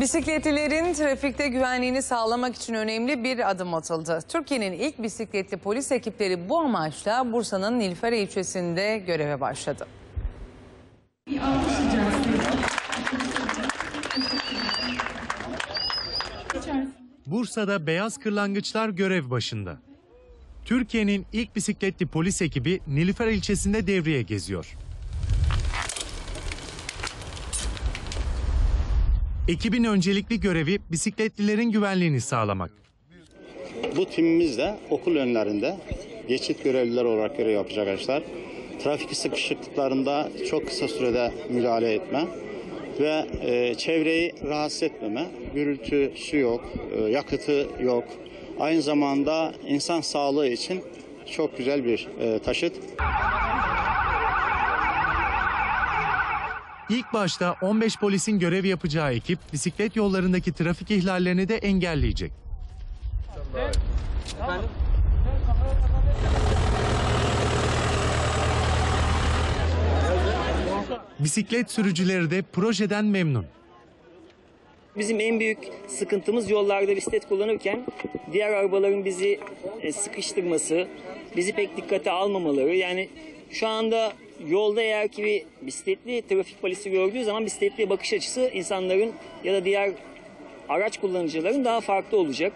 Bisikletlilerin trafikte güvenliğini sağlamak için önemli bir adım atıldı. Türkiye'nin ilk bisikletli polis ekipleri bu amaçla Bursa'nın Nilüfer ilçesinde göreve başladı. Bursa'da beyaz kırlangıçlar görev başında. Türkiye'nin ilk bisikletli polis ekibi Nilüfer ilçesinde devreye geziyor. Ekibin öncelikli görevi bisikletlilerin güvenliğini sağlamak. Bu timimiz de okul önlerinde geçit görevliler olarak görev yapacak arkadaşlar. Trafik sıkışıklıklarında çok kısa sürede müdahale etme ve e, çevreyi rahatsız etmeme. Gürültüsü yok, e, yakıtı yok. Aynı zamanda insan sağlığı için çok güzel bir e, taşıt. İlk başta 15 polisin görev yapacağı ekip bisiklet yollarındaki trafik ihlallerini de engelleyecek. Bisiklet sürücüleri de projeden memnun. Bizim en büyük sıkıntımız yollarda bisiklet kullanırken diğer arabaların bizi e, sıkıştırması, bizi pek dikkate almamaları. Yani şu anda yolda eğer ki bir bisikletli trafik polisi gördüğü zaman bisikletliye bakış açısı insanların ya da diğer araç kullanıcıların daha farklı olacak.